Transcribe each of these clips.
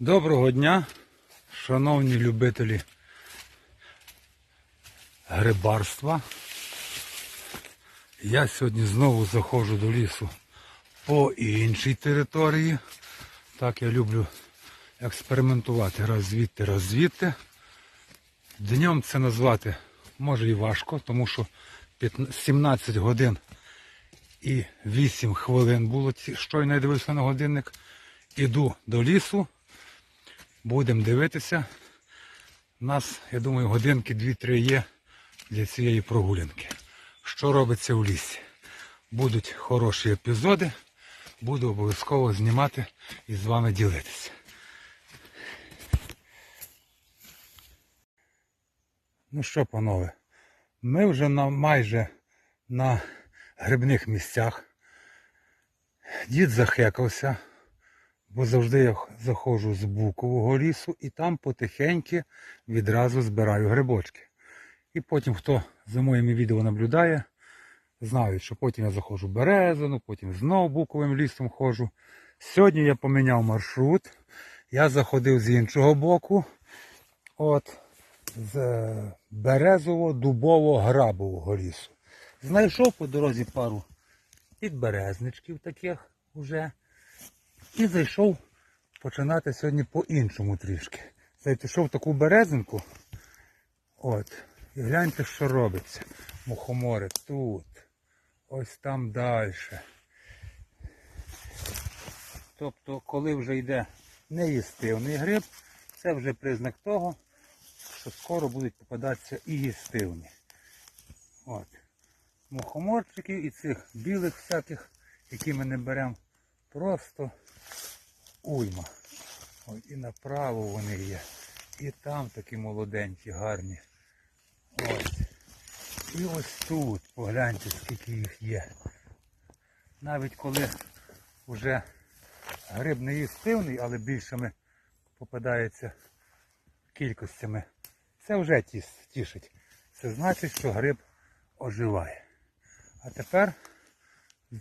Доброго дня, шановні любителі грибарства. Я сьогодні знову заходжу до лісу по іншій території. Так я люблю експериментувати раз звідти, раз звідти. Днем це назвати може і важко, тому що 17 годин і 8 хвилин було, щойно я дивився на годинник. Іду до лісу. Будемо дивитися. У нас, я думаю, годинки 2-3 є для цієї прогулянки. Що робиться в лісі? Будуть хороші епізоди. Буду обов'язково знімати і з вами ділитися. Ну що, панове, ми вже на, майже на грибних місцях. Дід захекався, бо завжди я заходжу з букового лісу і там потихеньки відразу збираю грибочки. І потім, хто за моїми відео наблюдає, знають, що потім я заходжу в березину, потім знову буковим лісом ходжу. Сьогодні я поміняв маршрут. Я заходив з іншого боку. От, з е, березово-дубово-грабового лісу. Знайшов по дорозі пару підберезничків таких уже. І зайшов починати сьогодні по-іншому трішки. Зайшов в таку березинку. От. І гляньте, що робиться. Мухомори тут. Ось там далі. Тобто, коли вже йде неїстивний гриб, це вже признак того, що скоро будуть попадатися і їстивні. От. Мухоморчиків і цих білих всяких, які ми не беремо, просто уйма. Ось і направо вони є. І там такі молоденькі, гарні. Ось. І ось тут, погляньте, скільки їх є. Навіть коли вже гриб не їстивний, але більшими попадається кількостями. Це вже тішить. Це значить, що гриб оживає. А тепер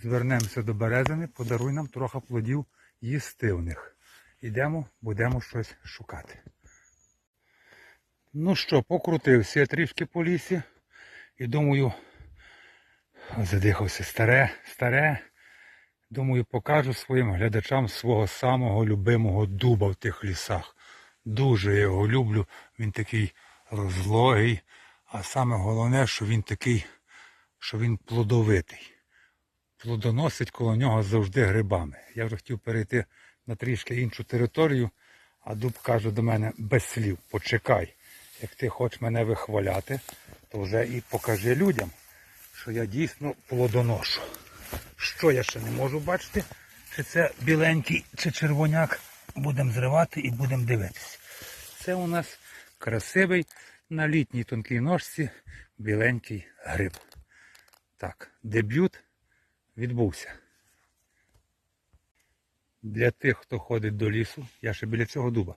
звернемося до березини, подаруй нам трохи плодів їстивних. Йдемо, будемо щось шукати. Ну що, покрутився я трішки по лісі. І думаю, задихався старе, старе. Думаю, покажу своїм глядачам свого самого любимого дуба в тих лісах. Дуже я його люблю. Він такий розлогий. А саме головне, що він такий, що він плодовитий. Плодоносить коло нього завжди грибами. Я вже хотів перейти на трішки іншу територію, а дуб каже до мене без слів, почекай. Як ти хочеш мене вихваляти, то вже і покажи людям, що я дійсно плодоношу. Що я ще не можу бачити, чи це біленький, чи червоняк. Будемо зривати і будемо дивитися. Це у нас красивий на літній тонкій ножці біленький гриб. Так, дебют відбувся. Для тих, хто ходить до лісу, я ще біля цього дуба,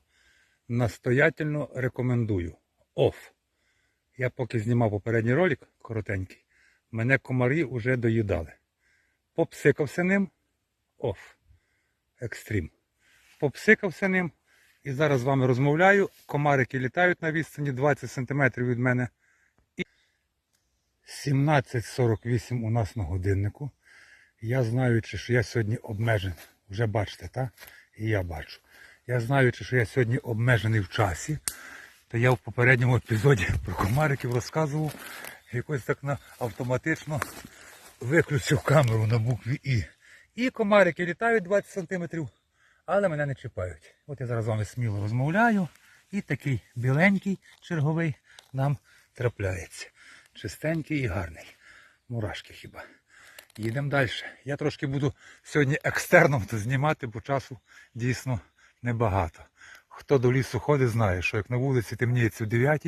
настоятельно рекомендую. Оф. Я поки знімав попередній ролик коротенький, мене комарі вже доїдали. Попсикався ним. Оф. Екстрім. Попсикався ним. І зараз з вами розмовляю. Комарики літають на відстані 20 см від мене. І 17.48 у нас на годиннику. Я знаючи, що я сьогодні обмежений. Вже бачите, так? І я бачу. Я знаючи, що я сьогодні обмежений в часі, то я в попередньому епізоді про комариків розказував, якось так на автоматично виключив камеру на букві І. І комарики літають 20 сантиметрів, але мене не чіпають. От я зараз з вами сміло розмовляю. І такий біленький черговий нам трапляється. Чистенький і гарний. Мурашки хіба. Їдемо далі. Я трошки буду сьогодні екстерном знімати, бо часу дійсно небагато. Хто до лісу ходить, знає, що як на вулиці темніється в 9,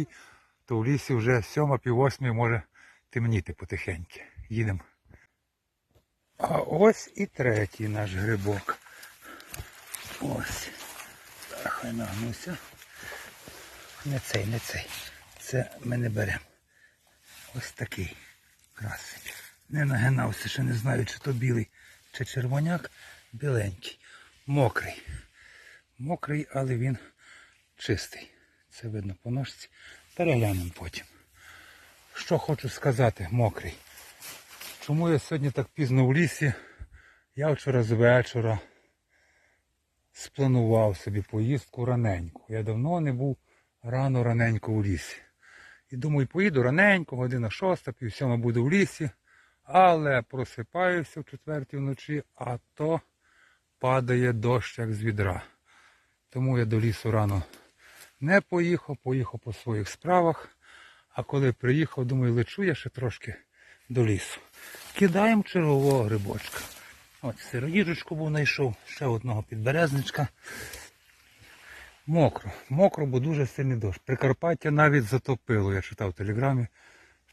то в лісі вже 7 пів 8 може темніти потихеньки. Їдемо. А ось і третій наш грибок. Ось. Так, хай нагнуся. Не цей, не цей. Це ми не беремо. Ось такий красивий. Не нагинався, ще не знаю, чи то білий, чи червоняк. Біленький. Мокрий. Мокрий, але він чистий. Це видно по ножці. Переглянемо потім. Що хочу сказати, мокрий. Чому я сьогодні так пізно в лісі? Я вчора з вечора спланував собі поїздку раненьку. Я давно не був рано раненько у лісі. І думаю, поїду раненько, година шоста, пів сьома буду в лісі, але просипаюся в четвертій вночі, а то падає дощ як з відра. Тому я до лісу рано не поїхав, поїхав по своїх справах. А коли приїхав, думаю, лечу я ще трошки до лісу. Кидаємо чергового грибочка. От сироїжечку був знайшов, ще одного підберезничка. Мокро, мокро, бо дуже сильний дощ. Прикарпаття навіть затопило, я читав в телеграмі,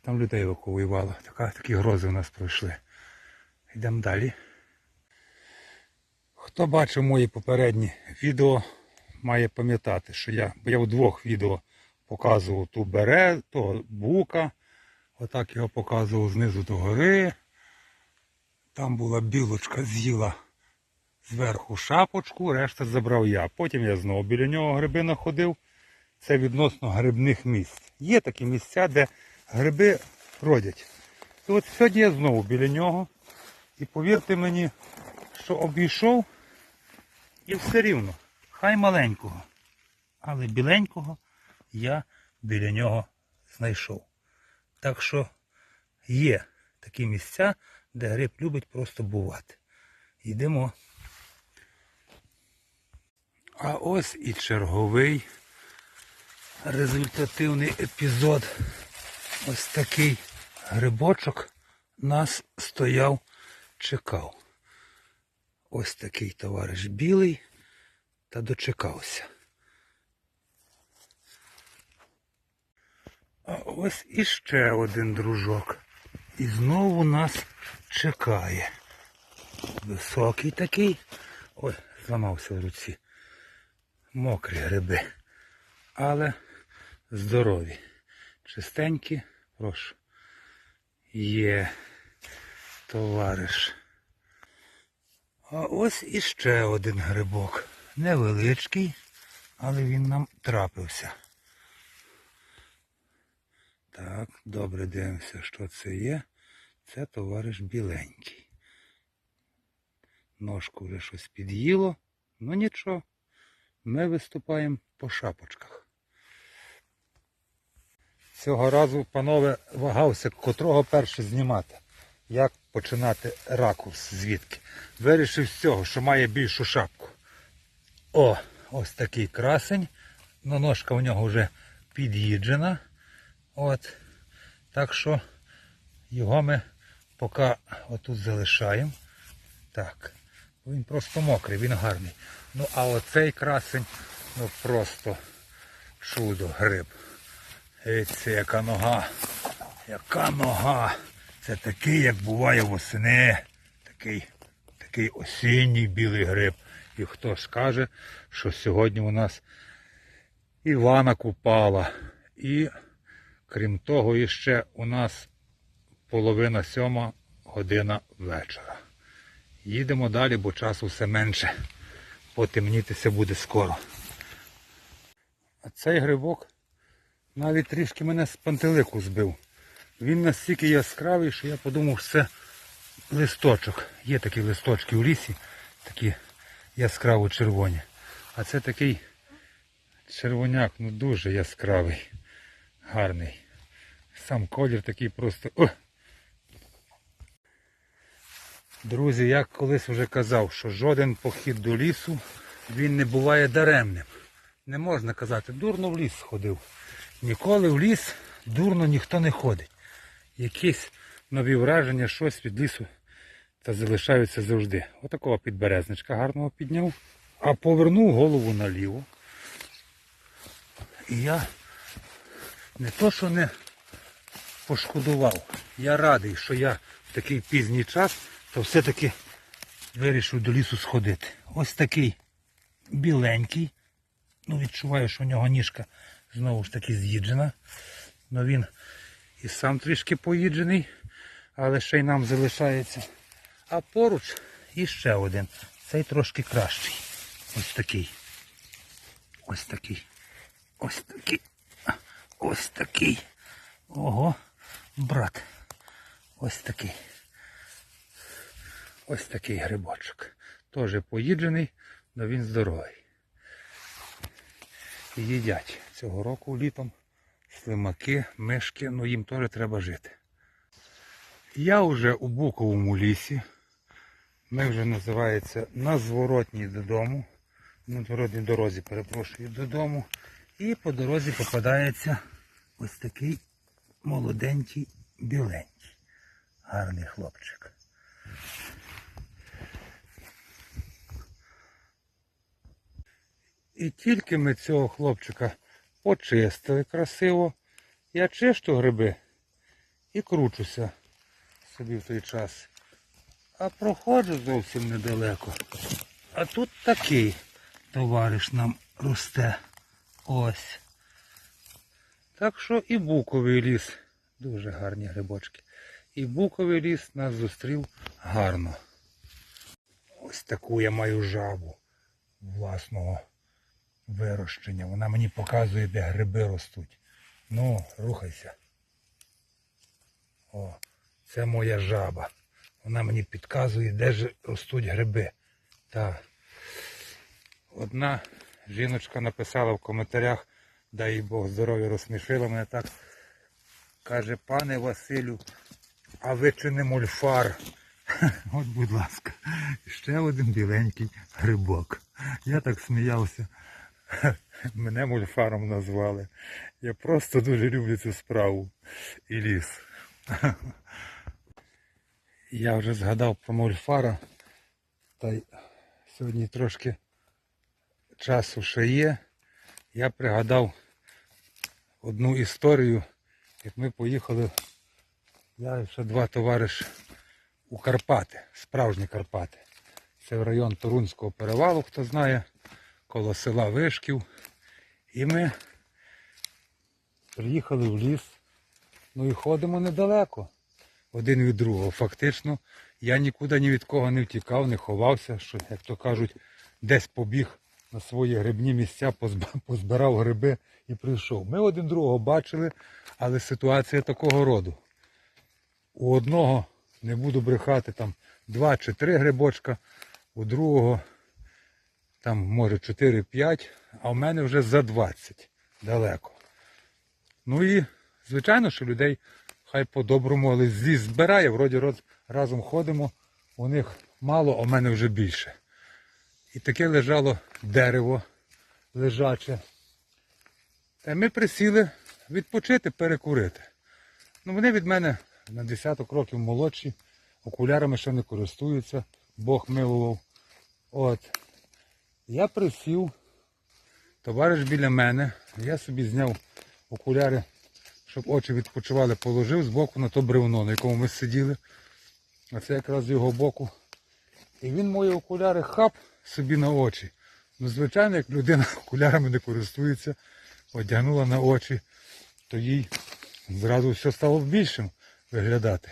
там людей евакуювало. Така, такі грози у нас пройшли. Йдемо далі. Хто бачив мої попередні відео, має пам'ятати, що я, бо я в двох відео показував ту бере, того бука, отак його показував знизу до гори. Там була білочка, з'їла зверху шапочку, решта забрав я. Потім я знову біля нього гриби находив. Це відносно грибних місць. Є такі місця, де гриби родять. І от сьогодні я знову біля нього. І повірте мені, що обійшов і все рівно. Хай маленького. Але біленького я біля нього знайшов. Так що є такі місця, де гриб любить просто бувати. Йдемо. А ось і черговий результативний епізод. Ось такий грибочок нас стояв, чекав. Ось такий товариш білий та дочекався. А ось іще один дружок. І знову нас чекає. Високий такий. Ой, зламався в руці. Мокрі гриби. Але здорові. Чистенькі, прошу. Є товариш. А ось іще один грибок. Невеличкий, але він нам трапився. Так, добре дивимося, що це є. Це товариш біленький. Ножку вже щось під'їло, ну нічого. Ми виступаємо по шапочках. Цього разу, панове, вагався, котрого перше знімати. Як починати ракурс звідки. Вирішив з цього, що має більшу шапку. О, ось такий красень. Ну, ножка у нього вже під'їджена. От. Так що його ми поки отут залишаємо. Так. Він просто мокрий, він гарний. Ну а оцей красень, ну просто чудо, гриб. Дивіться, яка нога. Яка нога. Це такий, як буває восени. Такий, такий осінній білий гриб. І хто скаже, що сьогодні у нас Івана Купала. І крім того, іще у нас половина сьома година вечора. Їдемо далі, бо часу все менше. Потемнітися буде скоро. А цей грибок навіть трішки мене з пантелику збив. Він настільки яскравий, що я подумав, що це листочок. Є такі листочки у лісі, такі яскраво червоні. А це такий червоняк, ну дуже яскравий, гарний. Сам колір такий просто. О! Друзі, я колись вже казав, що жоден похід до лісу він не буває даремним. Не можна казати, дурно в ліс сходив. Ніколи в ліс дурно ніхто не ходить. Якісь нові враження, щось від лісу та залишаються завжди. Отакого підберезничка гарного підняв. А повернув голову наліво. І я не то, що не пошкодував. Я радий, що я в такий пізній час, то все-таки вирішив до лісу сходити. Ось такий біленький. Ну, відчуваю, що у нього ніжка знову ж таки з'їджена. Ну він і сам трішки поїджений, але ще й нам залишається. А поруч іще один. Цей трошки кращий. Ось такий. Ось такий. Ось такий. Ось такий. Ого, брат. Ось такий. Ось такий грибочок. Теж поїджений, але він здоровий. Їдять цього року літом слимаки, мишки, ну їм теж треба жити. Я вже у Буковому лісі. Ми вже називається на зворотній додому. На зворотній дорозі, перепрошую, додому. І по дорозі попадається ось такий молоденький, біленький. Гарний хлопчик. І тільки ми цього хлопчика почистили красиво. Я чищу гриби і кручуся собі в той час. А проходжу зовсім недалеко. А тут такий товариш нам росте. Ось. Так що і буковий ліс. Дуже гарні грибочки. І буковий ліс нас зустрів гарно. Ось таку я маю жабу власного вирощення. Вона мені показує, де гриби ростуть. Ну, рухайся. О, це моя жаба. Вона мені підказує, де ж ростуть гриби. Так. Одна жіночка написала в коментарях, дай Бог здоров'я розсмішила мене так. Каже, пане Василю, а ви чи не мульфар? От, будь ласка, ще один біленький грибок. Я так сміявся. Мене мульфаром назвали. Я просто дуже люблю цю справу і ліс. Я вже згадав про мульфара. Та й сьогодні трошки часу ще є. Я пригадав одну історію, як ми поїхали, я і ще два товариші у Карпати, справжні Карпати. Це в район Торунського перевалу, хто знає, коло села Вишків. І ми приїхали в ліс, ну і ходимо недалеко один від другого. Фактично, я нікуди ні від кого не втікав, не ховався, що, як то кажуть, десь побіг на свої грибні місця, позбирав гриби і прийшов. Ми один другого бачили, але ситуація такого роду. У одного, не буду брехати, там два чи три грибочка, у другого там може 4-5, а в мене вже за 20 далеко. Ну і, звичайно, що людей хай по-доброму, але зліз збирає, вроді роз- разом ходимо, у них мало, а в мене вже більше. І таке лежало дерево лежаче. Та ми присіли відпочити, перекурити. Ну вони від мене на десяток років молодші, окулярами ще не користуються, Бог милував. От. Я присів, товариш біля мене, я собі зняв окуляри, щоб очі відпочивали, положив збоку на то бревно, на якому ми сиділи. А це якраз з його боку. І він мої окуляри хап собі на очі. Ну, звичайно, як людина окулярами не користується, одягнула на очі, то їй зразу все стало більшим виглядати.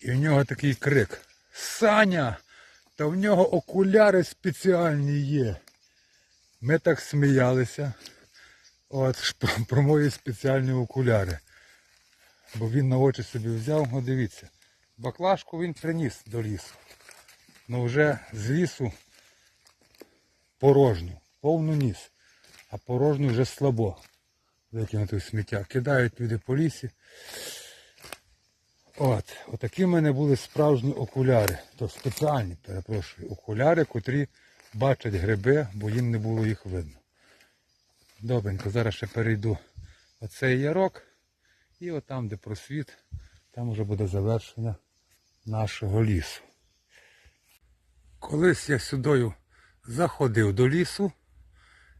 І в нього такий крик. Саня! Та в нього окуляри спеціальні є. Ми так сміялися. От про, мої спеціальні окуляри. Бо він на очі собі взяв, о дивіться. Баклажку він приніс до лісу. Ну вже з лісу порожню, повну ніс. А порожню вже слабо викинути сміття. Кидають люди по лісі. От, отакі в мене були справжні окуляри. То спеціальні, перепрошую, окуляри, котрі бачать гриби, бо їм не було їх видно. Добренько, зараз ще перейду оцей ярок. І отам, де просвіт, там вже буде завершення нашого лісу. Колись я сюдою заходив до лісу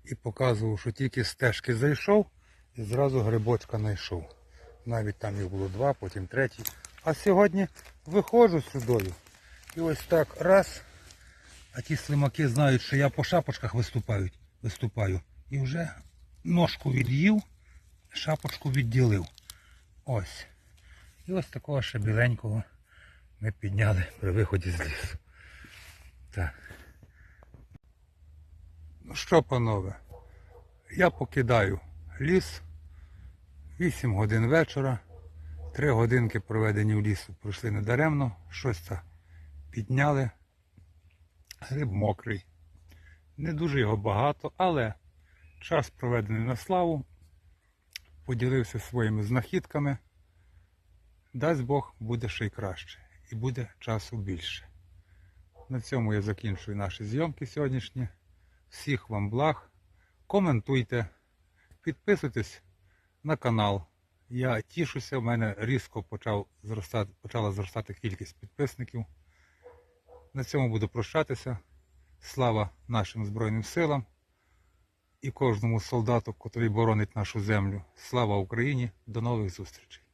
і показував, що тільки стежки зайшов і зразу грибочка знайшов. Навіть там їх було два, потім третій. А сьогодні виходжу сюдою. І ось так раз. А ті слимаки знають, що я по шапочках виступаю. І вже ножку від'їв, шапочку відділив. Ось. І ось такого ще біленького ми підняли при виході з лісу. Так. Ну що, панове, Я покидаю ліс. 8 годин вечора. 3 годинки проведені в лісу пройшли недаремно. Щось це підняли. Гриб мокрий. Не дуже його багато, але час проведений на славу. Поділився своїми знахідками. Дасть Бог, буде ще й краще. І буде часу більше. На цьому я закінчую наші зйомки сьогоднішні. Всіх вам благ. Коментуйте, підписуйтесь на канал. Я тішуся, в мене різко почав зростати, почала зростати кількість підписників. На цьому буду прощатися. Слава нашим Збройним силам і кожному солдату, який боронить нашу землю. Слава Україні! До нових зустрічей!